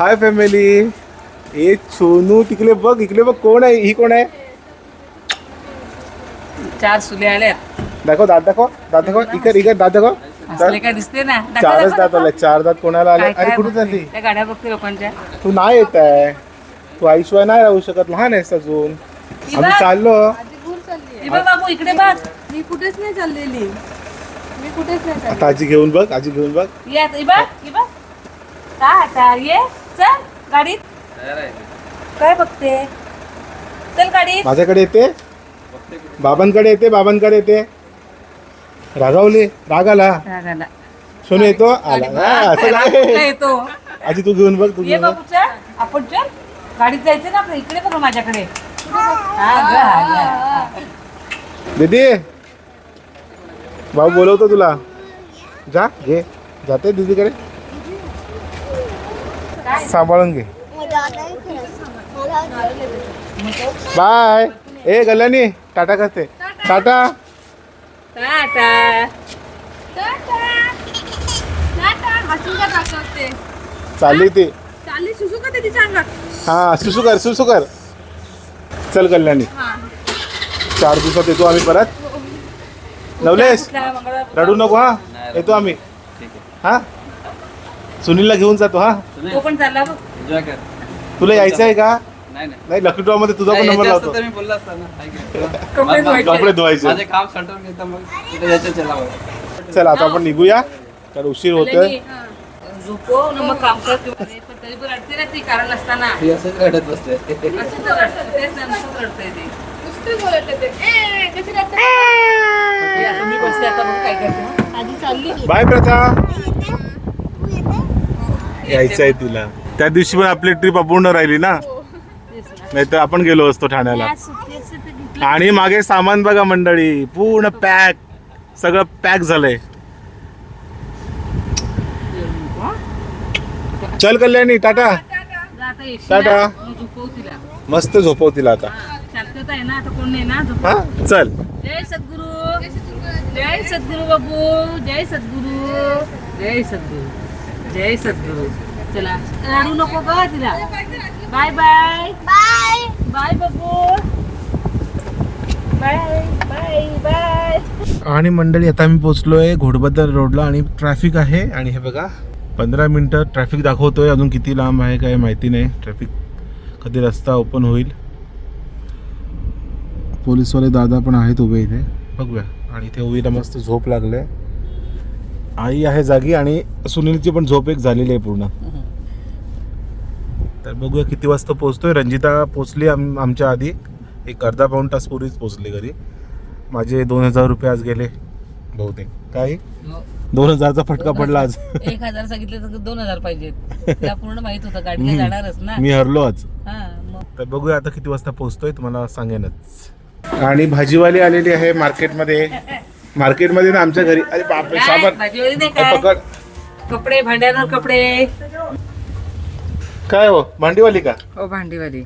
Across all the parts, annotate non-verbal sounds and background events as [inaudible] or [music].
Hi family. ए सोनू तिकडे बघ इकडे बघ कोण आहे ही कोण आहे? चार सुले आल्यात दाखव दात दाखव दात दाखव इकडे इकडे दात दाखव. असले काय दिसते ना? दाखव, चारच दाखव, दात दाखव. आले चार दात कोणाला आले काय अरे काय कुठे बघते? चालली? त्या गाड्या बघते लोकांच्या. तू नाही येत आहे. तू आईशिवाय नाही राहू शकत. लहान आहेस अजून. आम्ही चाललो. हे बाबू इकडे बघ. मी कुठेच नाही चाललेली. मी कुठेच नाही चालली. आता आजी घेऊन बघ आजी घेऊन बघ. ये का आता? ये. चल गाडीत. काय बघते? चल गाडीत. माझ्याकडे येते? बाबांकडे येते बाबांकडे येते? रागावली? राग आला? रागाला. सोनू येतो? आला. हा, असं कुठला काय येतो? आजी तू घेऊन बघ तू ये घेऊन बघ. बाबू चल आपण चल. गाडीत जायचं ना आपलं. इकडे बघ माझ्याकडे. हा ग, हा. दीदी. भाऊ बोलवतो तुला. जा घे. जाते दीदीकडे. सांभाळून घे. बाय. ए गल्यानी टाटा करते. टाटा. टाटा. चालली ती. हा सुसू कर सुसू कर चल कल्याणी चार दिवसात येतो आम्ही परत. नवलेश रडू नको हा. येतो आम्ही. हा? सुनीलला घेऊन जातो हा? तो पण चालला बघ. एन्जॉय कर. तुला यायचं आहे का? नाही नाही. नाही लकी ड्रॉ मध्ये तुझा पण नंबर लावतो. तर मी बोललो असतो ना. काय? कपडे धुवायचे. कपडे धुवायचे. माझे काम संटून घेतो मग. तिथे चला बघ. चल आता आपण निघूया. तर उशीर होतोय. झोपो न मग काम कर किंवा हे, पण तरी पण रडते ना ती कारण नसताना. ती असंच रडत बसते. असं तर रडते तेच ना, नुसतं रडते ते. नुसते बोलत होते. ए, कशी राहते? हे आता मी बसते आता बघ काय करते? हं. आधी चालली बाय प्रथा. [laughs] यायचं आहे तुला. त्या दिवशी पण आपली ट्रिप अपूर्ण राहिली ना. [laughs] नाही तर आपण गेलो असतो ठाण्याला. आणि मागे सामान बघा मंडळी पूर्ण पॅक सगळं पॅक झालंय. चल कल्याणी टाटा. टाटा. मस्त झोपव तिला आता. हा. हा चल. जय सद्गुरू. जय सद्गुरू बाबू जय सद्गुरू. जय सद्गुरू. जय सद्गुरू. चला रडू नको ग तिला. बाय बाय बाय बाय बाबू. बाय बाय बाय आणि मंडळी आता आम्ही पोचलोय घोडबद्दल रोडला आणि ट्रॅफिक आहे आणि हे बघा पंधरा मिनटं ट्रॅफिक दाखवतोय. अजून किती लांब आहे काय माहिती नाही. ट्रॅफिक कधी रस्ता ओपन होईल? पोलीसवाले दादा पण आहेत उभे इथे. बघूया. आणि इथे उभीला मस्त झोप लागले. आई आहे जागी आणि सुनीलची पण झोप एक झालेली आहे पूर्ण. तर बघूया किती वाजता पोचतोय रंजिता पोचली आम आमच्या आधी. एक अर्धा पाऊण तास पूर्वीच पोचली घरी. माझे दोन हजार रुपये आज गेले बहुतेक. काय दोन हजारचा फटका पडला आज. [laughs] एक हजार सांगितले तर दोन हजार पाहिजेत [laughs] तिला पूर्ण माहीत होतं जाणारच ना. मी हरलो आज. हा मग. तर बघूया आता किती वाजता पोहोचतोय तुम्हाला सांगेनच. आणि भाजीवाली आलेली आहे मार्केटमध्ये. [laughs] मार्केटमध्ये ना आमच्या घरी अरे बापरे काय? साबण नाही काय पकड. कपडे भांड्यावर कपडे. काय हो भांडीवाली का? हो भांडीवाली.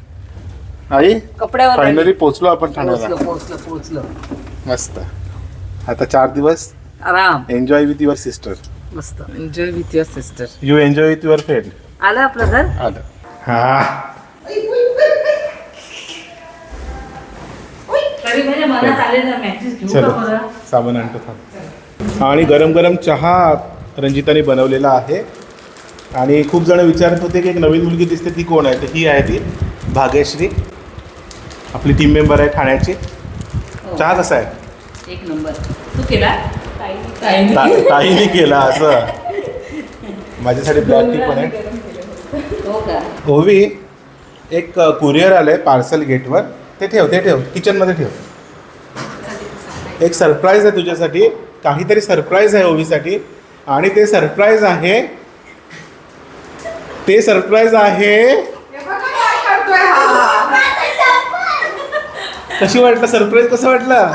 आई कपड्यावर फायनली पोचलो आपण ठाण्याला. पोचलो पोचलो पोचलो. मस्त. आता चार दिवस आराम. एन्जॉय विथ युअर सिस्टर मस्त. Enjoy with your sister you enjoy with your friend आलं आपलं घर? आलं. हा. तरी म्हणजे मनात आले ना मॅचेस घेऊ का बरं साबण आणतो थांब. आणि गरम गरम चहा रंजिताने बनवलेला आहे. आणि खूप जण विचारत होते की एक नवीन मुलगी दिसते ती कोण आहे? तर ही आहे ती भाग्यश्री. आपली टीम मेंबर आहे ठाण्याची. चहा कसा आहे? एक नंबर. तू केला? ताईने केला. असं. माझ्यासाठी ब्लॅक टी पण आहे. हो का? ओवी एक कुरिअर आलंय पार्सल गेटवर ते ठेव ते ठेव. किचनमध्ये ठेव. एक सरप्राईज आहे तुझ्यासाठी. काहीतरी सरप्राईज आहे ओवीसाठी. आणि ते सरप्राईज आहे ते सरप्राईज आहे कशी वाटलं? सरप्राईज कसं वाटलं?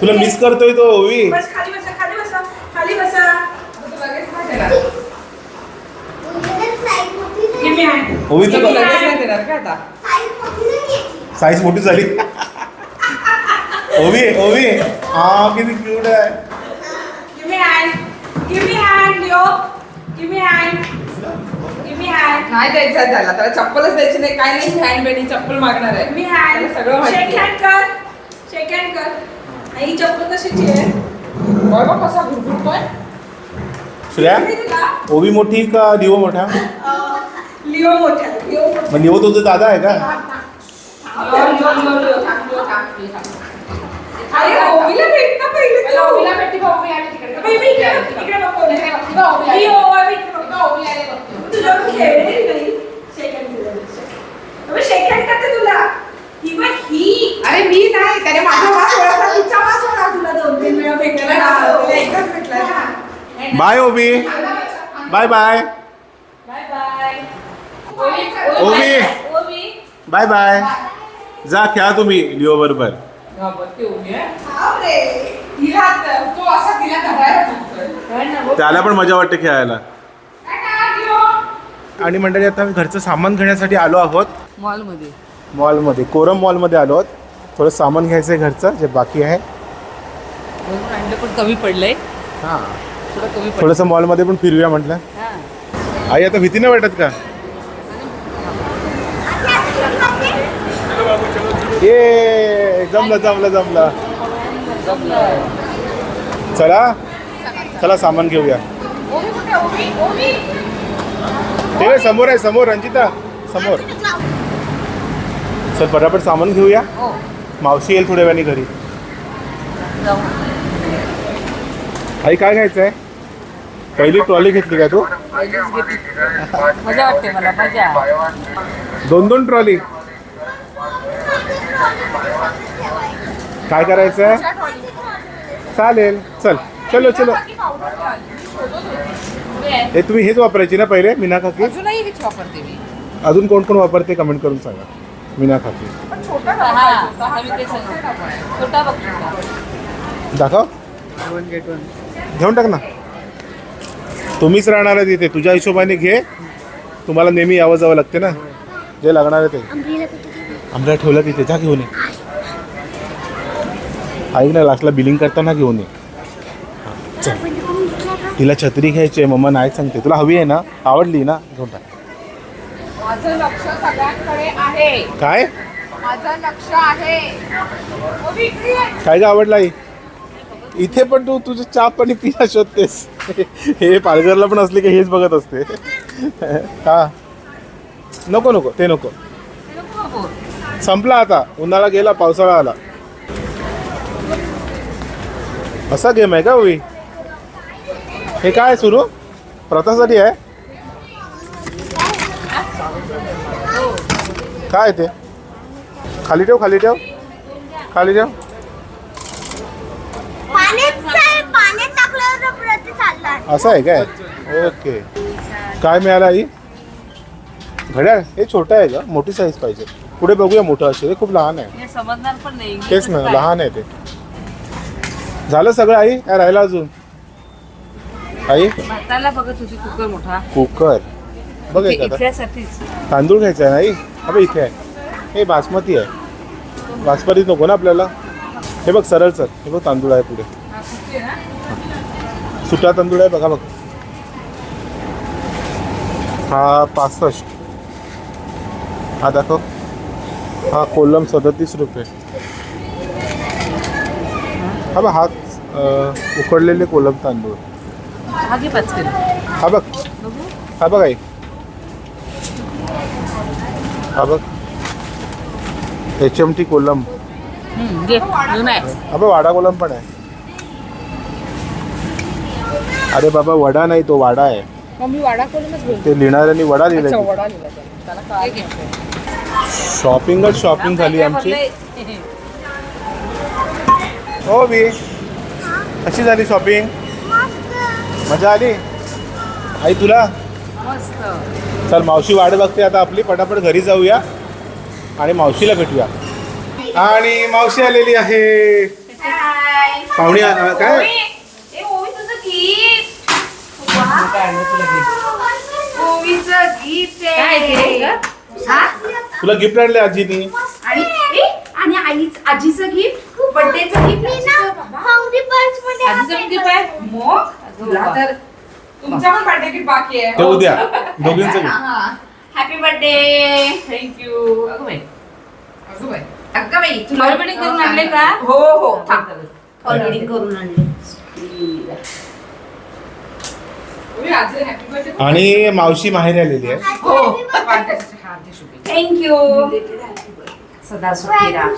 तुला मिस करतोय तो ओवी. खाली बसा खाली बसा खाली बसा. ओवी तर साईज मोठी झाली ओवी ओवी हा किती क्यूट आहे नाही द्यायचं त्याला. त्याला चप्पलच द्यायची नाही. काय नाही हँड बेनी चप्पल मागणार आहे. मी हँड सगळं शेक. हँड कर. शेक हँड कर. आणि ही चप्पल कशाची आहे? बघ बघ कसा घुरघुरतोय श्रेया ओवी मोठी का लिओ मोठा लिओ मोठा लिओ मोठा मग लिओ तुझा दादा आहे का? अरे ओवीला भेट ना पहिले. ओवीला भेटी बघ, ओवी आली तिकडे. बाई, मी इकडे- इकडे बघ, ओवी. इकडे बघ, तिला ओवी आली. लिओ, ओवी इकडे बघ. तिला ओवी आली बघ. तुझ्यावर खेळली नाही. शेक हँड दिलं अबे शेक हँड करते तुला. ही बघ ही. अरे मी नाही त्याने माझा वास ओळखला तिचा वास होता तुला दोन तीन वेळा भेटला ना तिला एकदाच भेटला. ना. Bye Ovi. Bye bye. Bye bye. Ovi. Ovi. Bye. Bye. जा खेळा तुम्ही लिओ बरोबर. हा. त्याला पण मजा वाटते खेळायला? आणि मंडळी आता आम्ही घरचं सामान घेण्यासाठी आलो आहोत. मॉलमध्ये. मॉलमध्ये कोरम मॉलमध्ये आलो आहोत. थोडं सामान घ्यायचं आहे घरचं जे बाकी आहे. पण कमी पडलंय. हां. थोडं कमी पडलं थोडंसं मॉलमध्ये पण फिरूया म्हटलं. हा. आई आता भीती नाही वाटत का? ये जमलं जमलं जमलं. चला चला सामान घेऊया. ते समोर आहे समोर रंजिता समोर. चल पटापट सामान घेऊया. मावशी येईल थोड्या वेळाने घरी. आई काय घ्यायचं आहे पहिली ट्रॉली घेतली का तू? मजा वाटते मला मजा. दोन दोन ट्रॉली? काय करायचं आहे चालेल. चल. चलो चलो. हे तुम्ही हेच वापरायची ना पहिले? मीना खाकी अजून कोण कोण वापरते? कमेंट करून सांगा. मीना खाकी पण छोटा हा आता मी ते सांगतो छोटा बघ छोटा. दाखव. घेऊन टाक ना. तुम्हीच राहणार आहे तिथे. तुझ्या हिशोबाने घे. तुम्हाला नेहमी यावं जावं लागते ना. जे लागणार आहे ते. आमच्या ठेवलं तिथे जा घेऊन ये. ऐक ना लास्टला बिलिंग करताना घेऊन ये. चल. तिला छत्री घ्यायची आहे मम्मा नाही सांगते. तुला हवी आहे ना? आवडली ना? घेऊन टाक. माझं लक्ष सगळ्यांकडे आहे. काय? माझं लक्ष आहे. काय का आवडला आई? इथे पण तू तुझं चाप आणि पिया शोधतेस. हे पालघरला पण असले की हेच बघत असते. हा. नको नको. ते नको. संपला आता. उन्हाळा गेला पावसाळा आला. असा गेम आहे का होई हे काय सुरू? प्रथासाठी आहे? काय ते? खाली ठेव खाली ठेव. खाली ठेव. असं आहे काय? ओके. काय मिळालं आई? घड्याळ? हे छोटं आहे का मोठी साईज पाहिजे. पुढे बघूया मोठं असेल हे खूप लहान आहे. हे समजणार पण नाही. तेच ना? लहान आहे ते. झालं सगळं आई? काय राहिलं अजून? आई? भाताला बघत होती कुकर मोठा. कुकर. बघ एक आता. इथल्यासाठीच. तांदूळ घ्यायचा आहे ना आई? अबे इथे आहे. हे बासमती आहे. बासमती नको ना आपल्याला. हे बघ सरळ सर. हे बघ तांदूळ आहे पुढे. हा, आहे? सुटा तांदूळ आहे बघा बघ. हा पासष्ट. हा दाखव. हा कोलम सदतीस रुपये. हा बघ हा अं, उकडलेले कोलम तांदूळ. हा घे पाच किलो. हा बघ. बघू. हा बघ आई. हा बघ. H M T Kolam. हम्म, घे घेऊन आहे हा बघ वाडा कोलम पण आहे. अरे बाबा वडा नाही तो वाडा आहे. मग मी वाडा करूनच बोलते ते लिहिणाऱ्यांनी वडा वडा लिहिला त्याने. त्याला काय शॉपिंगच शॉपिंग झाली आमची. हो बी कशी झाली शॉपिंग? मजा आली? आई तुला? मस्त. चल मावशी वाट बघते आता आपली. पटापट घरी जाऊया आणि मावशीला भेटूया. आणि मावशी आलेली आहे. पाहुणे काय? ओवीचं गीत. काय ते ग? तुला गिफ्ट आणले आजीनी? आणि ए, आणि आईच आजीचं गिफ्ट बर्थडेचं गिफ्ट हंग्री बर्ड्समध्ये आधीचं किती पाय मग? तुला तर तुमचा पण बर्थडे गिफ्ट बाकी आहे. ते उद्या [laughs] दोघींचं घे. हॅपी बर्थडे थँक्यू अगं बाई. अगं बाई. अगं बाई Forwarding करून आणले का? हो हो. थांब. ऑलरेडी करून आणले. तुम्ही आज हॅपी बर्थडे आणि मावशी माहेर आलेली आहे. हो. वाढदिवसाच्या थँक्यू सदा सुखी राहा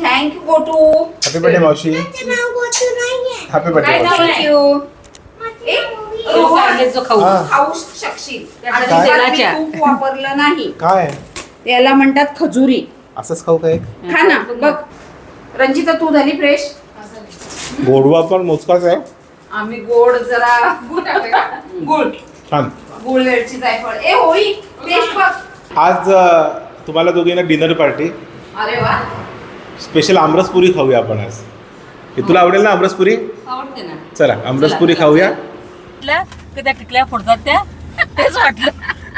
thank you Gotu happy birthday मावशी. हॅपी बर्थडे काय नाव मावशी आहे? थँक्यू जो खाऊ हा. खाऊ शकशील. काय? अजिबात मी तूप वापरलं नाही. काय? त्याला म्हणतात खजुरी. असंच खाऊ काय खा ना बघ. रंजिता तू झाली फ्रेश गोडवा पण मोजकाच आहे. आम्ही गोड जरा [laughs] गुड गुळ. छान. गुळ वेळची जायफळ ए होळी टेस्ट बघ. आज तुम्हाला दोघींना डिनर पार्टी. अरे वा. स्पेशल आमरसपुरी खाऊया आपण आज. हे तुला आवडेल ना आमरसपुरी? आवडते ना. चला आमरसपुरी खाऊया. टिकल्या फोडतात त्या? [laughs] तेच वाटलं.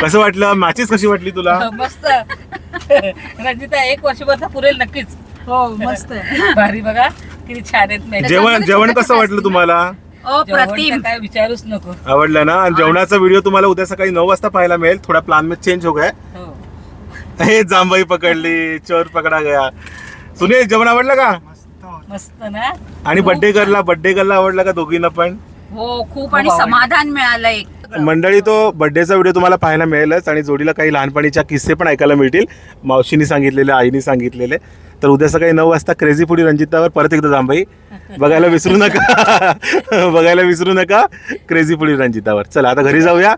कसं वाटलं? मॅचेस कशी वाटली तुला? [laughs] मस्त. [laughs] रंजिता एक वर्षभर तर पुरेल नक्कीच. हो मस्त. भारी बघा किती छान आहेत नाही जेवण जेवण कसं वाटलं तुम्हाला? काय विचारूच नको. आवडलं ना? आणि जेवणाचा व्हिडिओ तुम्हाला उद्या सकाळी नऊ वाजता पाहायला मिळेल. थोडा प्लान में चेंज हो गया. हो. हे जांभई पकडली चोर पकडा गया. सुनील जेवण आवडलं का? मस्त ना? आणि बर्थडे गर्लला बर्थडे गर्लला आवडला का दोघींना पण? हो खूप आणि. समाधान मिळालं एक. मंडळी तो बर्थडेचा व्हिडिओ तुम्हाला पाहायला मिळेलच आणि जोडीला काही लहानपणीच्या किस्से पण ऐकायला मिळतील. मावशीनी सांगितलेले आईनी सांगितलेले. तर उद्या सकाळी नऊ वाजता क्रेझी फुडी रंजितावर परत एकदा जांभई. बघायला विसरू नका. [laughs] बघायला विसरू नका. क्रेझी फुडी रंजितावर. चला आता घरी जाऊया.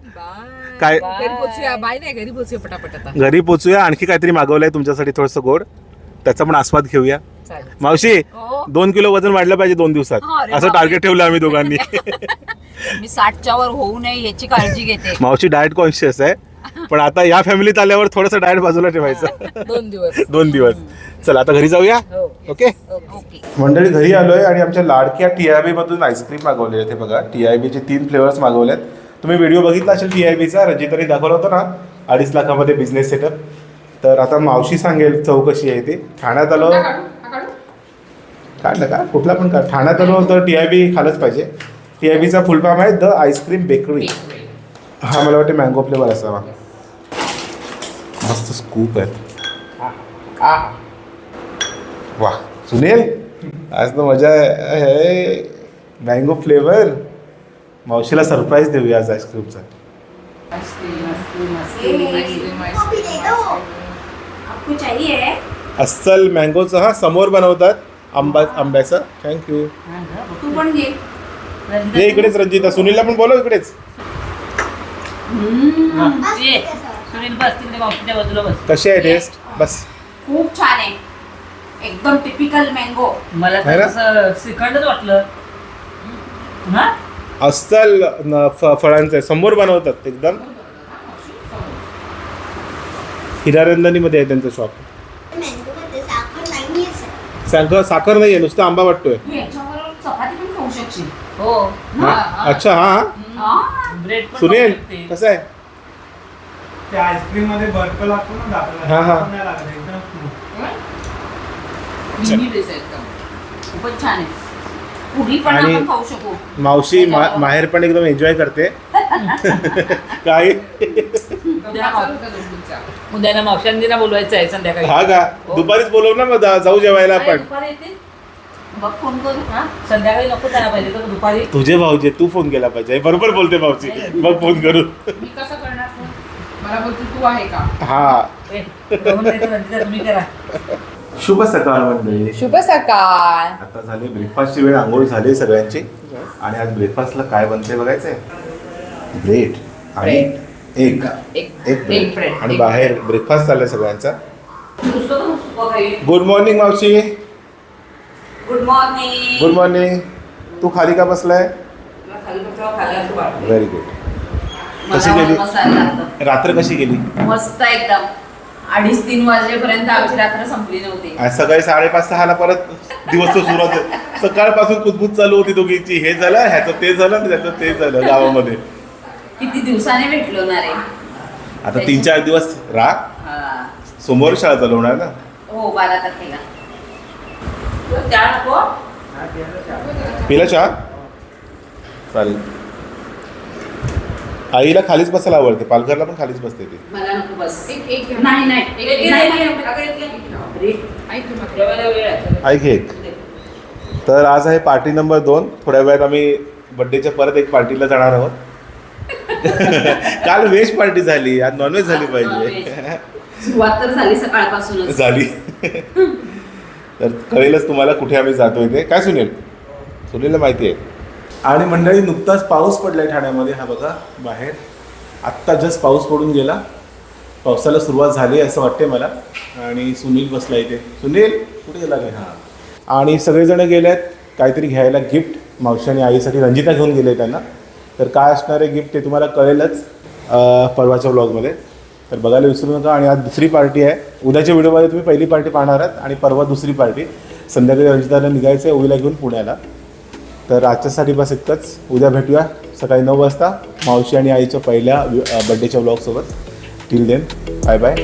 काय घरी पोचूया बाय नाही घरी पोचूया पटापट आता. घरी पोचूया आणखी काहीतरी मागवलंय तुमच्यासाठी थोडंसं गोड. त्याचा पण आस्वाद घेऊया. चालेल मावशी दोन किलो वजन वाढलं पाहिजे दोन दिवसात. अरे असं बापरे. टार्गेट ठेवलं आम्ही दोघांनी. [laughs] मी साठच्या वर होऊ नये याची काळजी घेते. मावशी डाएट कॉन्शियस आहे पण आता या फॅमिलीत आल्यावर थोडंसं डाएट बाजूला ठेवायचं. [laughs] दोन दिवस. दोन दिवस. चला आता घरी जाऊया? हो. ओके ओके मंडळी घरी आलोय आणि आमच्या लाडक्या टी आय बी मधून आईस्क्रीम मागवले आहे ते बघा. टी आय बीचे तीन फ्लेवर्स मागवलेत. तुम्ही व्हिडिओ बघितला असेल टी आय बीचा रंजिताने दाखवला होता ना अडीच लाखामध्ये बिझनेस सेटअप तर आता मावशी सांगेल चौकशी आहे ती. ठाण्यात आलो. काढू काढू. काढलं का? कुठला पण काढ. ठाण्यात आलो तर टी आय बी खालच पाहिजे. टी आय बीचा फुल फॉर्म आहे द आईस्क्रीम बेकरी हा मला वाटते मँगो फ्लेवर असावा. मस्त स्कूप आहे वा सुनील आज तर मजा आहे. मँगो फ्लेवर मावशीला सरप्राईज देऊया आज आईस्क्रीमचा अस्सल मँगोचा हा समोर बनवतात आंबा आंब्याचा. थँक्यू तू पण घे ये इकडेच रंजिता. सुनीलला पण बोलव इकडेच. ये सुनील बस तिकडे मावशीच्या बाजूला बस कशी आहे टेस्ट बस. खूप छान आहे. एकदम टिपिकल मँगो मला आहे तर ना? असं श्रीखंडच वाटलं. हा? अस्सल फळांचं आहे समोर बनवतात एकदम. हिरारंजनीमध्ये आहे त्यांचं शॉप साखर नाहीये सर. साखर नाही आहे नुसतं आंबा वाटतोय. हो? अच्छा हा? हा. ब्रेड पण सुनील. कसं आहे? आईस्क्रीममध्ये बर्फ लागतो ना हा, हा. खूपच छान आहे. आणि- मावशी मा- माहेर पण एकदम एन्जॉय करते. [laughs] काय? उद्या ना मावशांना बोलवायचं आहे संध्याकाळी. हा का? दुपारीच बोलव ना मग जाऊ जेवायला आपण. हा? संध्याकाळी नको जायला पाहिजे तर दुपारी. तुझे भाऊजे तू फोन केला पाहिजे. बरोबर बोलते भाऊजी. मग फोन करू. मी कसं करणार फोन? मला बोलते तू आहे का? हा. तुम्ही करा. शुभ सकाळ मंडळी. शुभ सकाळ. आता झाली ब्रेकफास्टची वेळ आंघोळ झाली सगळ्यांची. आणि आज ब्रेकफास्टला काय बनते बघायचंय? ब्रेड आणि एक एक एक ब्रेड आणि बाहेर ब्रेकफास्ट चाललाय सगळ्यांचा. गुड मॉर्निंग मावशी. गुड मॉर्निंग गुड मॉर्निंग तू खाली का बसलाय? व्हेरी गुड कशी गेली? रात्र कशी गेली? मस्त एकदम. अडीच तीन वाजलेपर्यंत आमची रात्र संपली नव्हती. सकाळी साडेपाच सहाला परत दिवस तो सुरू होतो. सकाळपासून कुजबूज चालू होती दोघींची हे झालं ह्याचं ते झालं आणि त्याचं ते झालं गावामध्ये. किती दिवसाने भेटलो ना रे? आता तीन चार दिवस राहा हा. सोमवार शाळा चालू होणार ना? हो बारा तारखेला. त्या नको? पिला चहा? चालेल. आईला खालीच बसायला आवडते पालघरला पण खालीच बसते ती. मला नको बस. एक एक घ्या. नाही नाही. एक- एक- एक- नाही, एक- नाही. एक- अगं, एक- एक- अरे, ऐक तू माझं. जेवायला वेळ आहे. आई केक तर आज आहे पार्टी नंबर दोन. थोड्या वेळात आम्ही बड्डेच्या परत एक पार्टीला जाणार आहोत. [laughs] काल व्हेज पार्टी झाली आज नॉनव्हेज झाली पाहिजे. सुरुवात तर झाली सकाळपासूनच. झाली. तर कळेलच तुम्हाला कुठे आम्ही जातोय ते. काय सुनील? सुनीलला माहिती आहे. आणि मंडळी नुकताच पाऊस पडलाय ठाण्यामध्ये. हा बघा बाहेर. आत्ता जस्ट पाऊस पडून गेला. पावसाला सुरुवात झाली असं वाटते मला. आणि सुनील बसला इथे. सुनील कुठे गेला काय हां. आणि सगळेजण गेले आहेत काहीतरी घ्यायला गिफ्ट. मावशी आणि आईसाठी रंजिता घेऊन गेले त्यांना. तर काय असणार आहे गिफ्ट ते तुम्हाला कळेलच परवाच्या ब्लॉगमध्ये तर बघायला विसरू नका. आणि आज दुसरी पार्टी आहे. उद्याच्या व्हिडिओमध्ये तुम्ही पहिली पार्टी पाहणार आहात आणि परवा दुसरी पार्टी. संध्याकाळी रंजिताला निघायचं आहे ओवीला घेऊन पुण्याला. तर आजच्यासाठी बस इतकंच. उद्या भेटूया सकाळी नऊ वाजता. मावशी आणि आईच्या पहिल्या बड्डेच्या ब्लॉगसोबत टिल देन बाय बाय